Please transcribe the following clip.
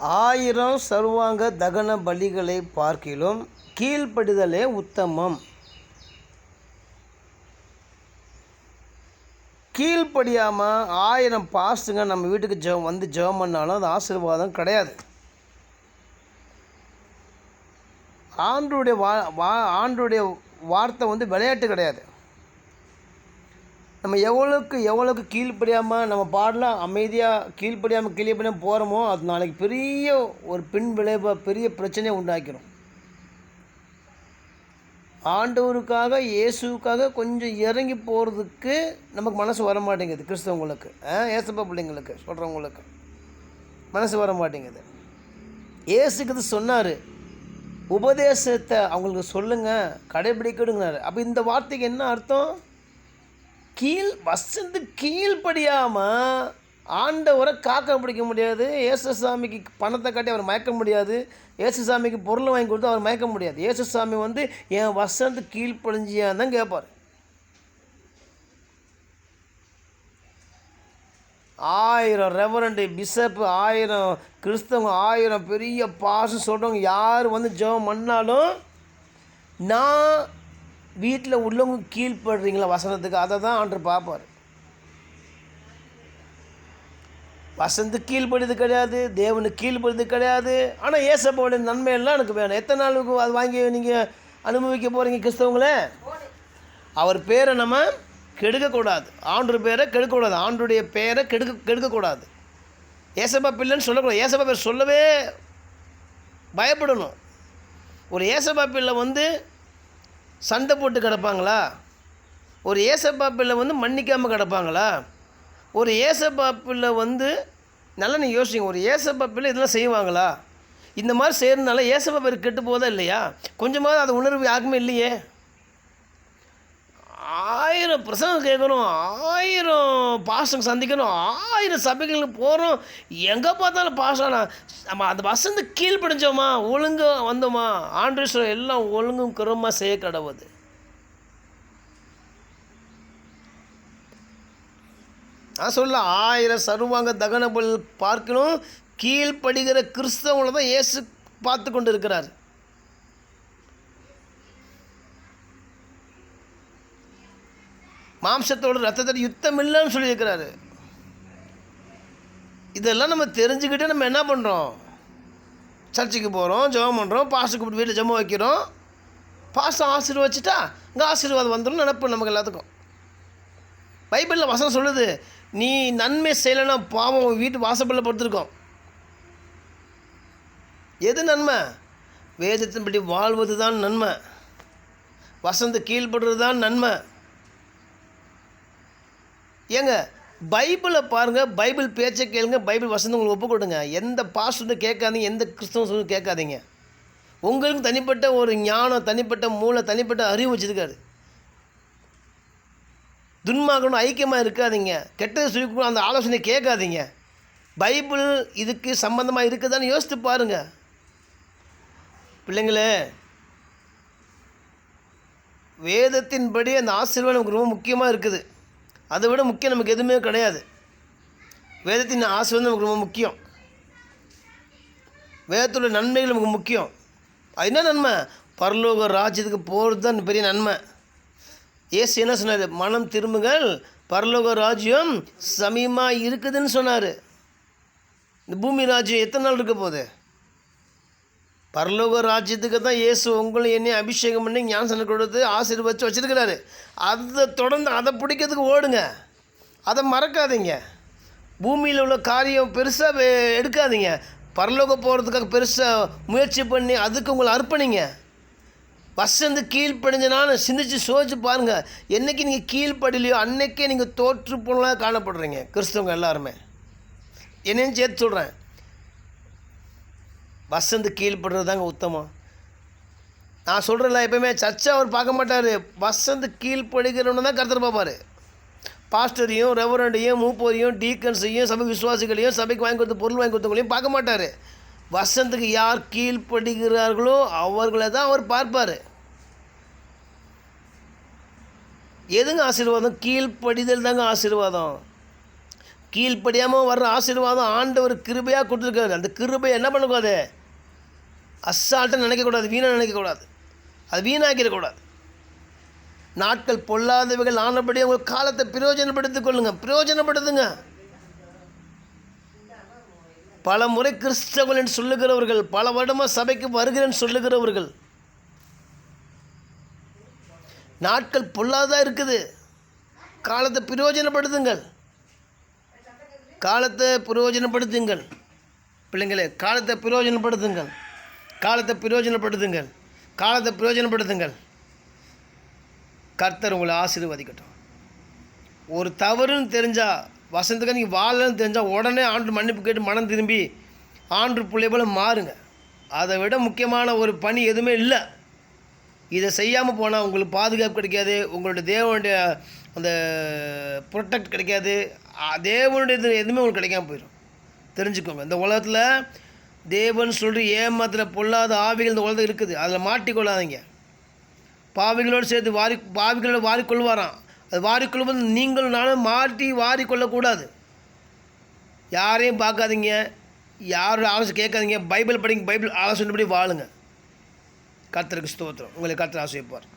ஆயிரம் சர்வாங்க தகன பலிகளை பார்க்கிலும் கீழ்ப்படிதலே உத்தமம். கீழ்ப்படியாமல் ஆயிரம் பாஸ்ட்டுங்க நம்ம வீட்டுக்கு ஜெபம் வந்து ஜெபம் பண்ணாலும் அது ஆசீர்வாதம் கிடையாது. ஆண்டுடைய வா வா ஆண்டுடைய வார்த்தை வந்து விளையாட்டு கிடையாது. நம்ம எவ்வளோக்கு எவ்வளோக்கு கீழ்ப்படியாமல் நம்ம பாடலாம் அமைதியாக கீழ்ப்படியாமல் கீழ்ப்படியாமல் போகிறோமோ அது நாளைக்கு பெரிய ஒரு பின் விளைவாக பெரிய பிரச்சனையை உண்டாக்கிடும் ஆண்டவருக்காக இயேசுக்காக கொஞ்சம் இறங்கி போகிறதுக்கு நமக்கு மனசு வர மாட்டேங்குது கிறிஸ்தவங்களுக்கு. ஆ, ஏசப்பா பிள்ளைங்களுக்கு சொல்கிறவங்களுக்கு மனசு வர மாட்டேங்குது ஏசுக்கு சொன்னார் உபதேசத்தை அவங்களுக்கு சொல்லுங்கள் கடைபிடிக்கணுங்கிறாரு. அப்போ இந்த வார்த்தைக்கு என்ன அர்த்தம்? கீழ் வசந்து கீழ்ப்படியாமல் ஆண்டவரை காக்க பிடிக்க முடியாது. ஏசுசாமிக்கு பணத்தை காட்டி அவர் மயக்க முடியாது. ஏசுசாமிக்கு பொருளை வாங்கி கொடுத்து அவர் மயக்க முடியாது. ஏசுசாமி வந்து என் வசந்து கீழ்ப்படிஞ்சியான்னு தான் கேட்பார் ஆயிரம் ரெவரண்டு பிஷப்பு ஆயிரம் கிறிஸ்தவங்க ஆயிரம் பெரிய பாசம் சொல்கிறவங்க யார் வந்து ஜெபம் பண்ணாலும் நான் வீட்டில் உள்ளவங்க கீழ்ப்படுறீங்களா வசனத்துக்கு? அதை தான் ஆண்டு பார்ப்பார். வசந்து கீழ்ப்படுறது கிடையாது தேவனுக்கு கீழ்ப்படுது கிடையாது. ஆனால் ஏசப்பாவுடைய நன்மையெல்லாம் எனக்கு வேணும். எத்தனை நாளுக்கு அது வாங்கி நீங்கள் அனுபவிக்க போகிறீங்க கிறிஸ்தவங்களே? அவர் பேரை நம்ம கெடுக்கக்கூடாது. ஆண்டு பேரை கெடுக்கக்கூடாது. ஆண்டுடைய பேரை கெடுக்க கெடுக்கக்கூடாது. ஏசப்பா பிள்ளைன்னு சொல்லக்கூடாது. ஏசப்பா பேர் சொல்லவே பயப்படணும். ஒரு ஏசப்பா பிள்ளை வந்து சண்டை போட்டு கிடப்பாங்களா? ஒரு ஏசப்பா பிள்ளை வந்து மன்னிக்காமல் கிடப்பாங்களா? ஒரு ஏசப்பா பிள்ளை வந்து நல்லா நீங்கள் யோசிங்க ஒரு ஏசப்பா பிள்ளை இதெல்லாம் செய்வாங்களா? இந்த மாதிரி செய்கிறதுனால ஏசப்பா பேர் கெட்டு போதா இல்லையா? கொஞ்சமாவது அது உணர்வு யாருக்குமே இல்லையே. ஆயிரம் பிரசங்கம் கேட்கணும் ஆயிரம் பாசங்க சந்திக்கணும் ஆயிரம் சபைகளுக்கு போகிறோம் எங்கே பார்த்தாலும் பாசம்னா நம்ம அந்த வசந்து கீழ்ப்படிஞ்சோமா ஒழுங்காக வந்தோமா? ஆண்டேஸ்வரம் எல்லாம் ஒழுங்கும் குறமாக செய்ய கடவுது. நான் சொல்ல ஆயிரம் சர்வாங்க தகனபல் பார்க்கணும். கீழ்ப்படுகிற கிறிஸ்தவங்களை தான் இயேசு பார்த்து கொண்டு இருக்கிறார் மாம்சத்தோட ரத்தத்தோட யுத்தம் இல்லைன்னு சொல்லியிருக்கிறாரு. இதெல்லாம் நம்ம தெரிஞ்சுக்கிட்டு நம்ம என்ன பண்ணுறோம் சர்ச்சுக்கு போகிறோம் ஜெபம் பண்ணுறோம் பாஸ்டர் கூப்பிட்டு வீட்டில் ஜெபம் வைக்கிறோம். பாஸ்டர் ஆசீர்வச்சிட்டா இங்கே ஆசீர்வாதம் வந்துடும் நினப்பு நமக்கு எல்லாத்துக்கும். பைபிளில் வசனம் சொல்லுது நீ நன்மை செய்யலைன்னா பாவம் வீட்டு வாசப்படில் படுத்துருக்கோம். எது நன்மை? வேதத்தின்படி வாழ்வது தான் நன்மை. வசந்து கீழ்படுறது தான் நன்மை. ஏங்க பைபிளை பாருங்கள் பைபிள் பேச்சை கேளுங்க பைபிள் வசந்த உங்களுக்கு ஒப்பு கொடுங்க. எந்த பாஸ்டரும் கேட்காதீங்க எந்த கிறிஸ்தவ கேட்காதீங்க. உங்களுக்கு தனிப்பட்ட ஒரு ஞானம் தனிப்பட்ட மூளை தனிப்பட்ட அறிவு வச்சுருக்காரு. துன்மாகணும் ஐக்கியமாக இருக்காதீங்க. கெட்டது சொல்லி அந்த ஆலோசனை கேட்காதீங்க. பைபிள் இதுக்கு சம்மந்தமாக இருக்குதான்னு யோசித்து பாருங்கள் பிள்ளைங்களே வேதத்தின்படி அந்த ஆசீர்வாதம் நமக்கு ரொம்ப முக்கியமாக இருக்குது. அதை விட முக்கியம் நமக்கு எதுவுமே கிடையாது. வேதத்தின் ஆசை வந்து நமக்கு ரொம்ப முக்கியம். வேதத்தோட நன்மைகள் நமக்கு முக்கியம். அது என்ன நன்மை? பரலோக ராஜ்யத்துக்கு போகிறது தான் பெரிய நன்மை. ஏசு என்ன சொன்னார்? மனம் திரும்புங்கள் பரலோக ராஜ்யம் சமீபமாக இருக்குதுன்னு சொன்னார். இந்த பூமி ராஜ்யம் எத்தனை நாள் இருக்க போகுது? பரலோக ராஜ்யத்துக்கு தான் இயேசு உங்களை என்னை அபிஷேகம் பண்ணி ஞானசனம் கொடுத்து ஆசீர்வச்சு வச்சுருக்கிறாரு. அதை தொடர்ந்து அதை பிடிக்கிறதுக்கு ஓடுங்க. அதை மறக்காதீங்க. பூமியில் உள்ள காரியம் பெருசாக எடுக்காதீங்க. பரலோக போகிறதுக்காக பெருசாக முயற்சி பண்ணி அதுக்கு உங்களை அர்ப்பணிங்க. வசந்து கீழ்ப்படிஞ்சனான்னு சிந்திச்சு சோதிச்சு பாருங்கள் என்னைக்கு நீங்கள் கீழ்ப்படிலையோ அன்னைக்கே நீங்கள் தோற்று போனதாக காணப்படுறீங்க. கிறிஸ்தவங்க எல்லாருமே. என்னையும் சேர்த்து சொல்கிறேன் வசந்து கீழ்படுறது தாங்க உத்தமம். நான் சொல்கிறல எப்பயுமே சர்ச்சை அவர் பார்க்க மாட்டார். வசந்து கீழ்ப்படுகிறவனு தான் கருத்தர் பார்ப்பார். பாஸ்டரையும் ரெவரண்டையும் மூப்போரையும் டீக்கன்ஸையும் சபை விசுவாசிகளையும் சபைக்கு வாங்கி கொடுத்த பொருள் வாங்கி கொடுத்தவங்களையும் பார்க்க மாட்டார். வசந்துக்கு யார் கீழ்ப்படுகிறார்களோ அவர்களை தான் அவர் பார்ப்பார். எதுங்க ஆசீர்வாதம்? கீழ்ப்படிதல் தாங்க ஆசீர்வாதம். கீழ்ப்படியாமல் வர்ற ஆசீர்வாதம் ஆண்டவர் கிருபையாக கொடுத்துருக்காரு. அந்த கிருபை என்ன பண்ணக்கூடாது? அசால்ட்டாக நினைக்கக்கூடாது வீணாக நினைக்கக்கூடாது. அது வீணாக்கிடக்கூடாது. நாட்கள் பொல்லாதவைகள் ஆனபடி உங்கள் காலத்தை பிரயோஜனப்படுத்திக் கொள்ளுங்க பிரயோஜனப்படுத்துங்க. பல முறை கிறிஸ்தவன் என்று சொல்லுகிறவர்கள் பல வருடமாக சபைக்கு வருகிறேன்னு சொல்லுகிறவர்கள். நாட்கள் பொல்லாதான் இருக்குது. காலத்தை பிரயோஜனப்படுத்துங்கள். காலத்தை பிரயோஜனப்படுத்துங்கள். பிள்ளைங்களே காலத்தை பிரயோஜனப்படுத்துங்கள். காலத்தை பிரயோஜனப்படுத்துங்கள். காலத்தை பிரயோஜனப்படுத்துங்கள். கர்த்தர் உங்களை ஆசீர்வதிக்கட்டும். ஒரு தவறுன்னு தெரிஞ்சால் வசந்தத்துக்கு நீங்கள் வாழலன்னு தெரிஞ்சால் உடனே ஆண்டு மன்னிப்பு கேட்டு மனம் திரும்பி ஆண்டு பிள்ளை போல் மாறுங்க. அதை விட முக்கியமான ஒரு பணி எதுவுமே இல்லை. இதை செய்யாமல் போனால் உங்களுக்கு பாதுகாப்பு கிடைக்காது உங்களுடைய தேவனுடைய அந்த ப்ரொட்டக்ட் கிடைக்காது தேவனுடைய இது எதுவுமே உங்களுக்கு கிடைக்காம போயிடும். தெரிஞ்சுக்கோங்க இந்த உலகத்தில் தேவன் சொல்கிற ஏமாத்துற பொல்லாத ஆவிகள் இந்த உலகத்தில் இருக்குது. அதில் மாட்டிக்கொள்ளாதீங்க. பாவிகளோடு சேர்த்து வாரி பாவிகளோடு வாரிக்கொள்வாராம். அது வாரிக்கொள்ளும்போது நீங்களும் நானும் மாட்டி வாரிக்கொள்ளக்கூடாது. யாரையும் பார்க்காதீங்க. யாரோட ஆலோசனை கேட்காதீங்க. பைபிள் படிங்க பைபிள் ஆலோசனைப்படி வாழுங்க. கர்த்தருக்கு ஸ்தோத்திரம். உங்களை கத்திர ஆசைப்பார்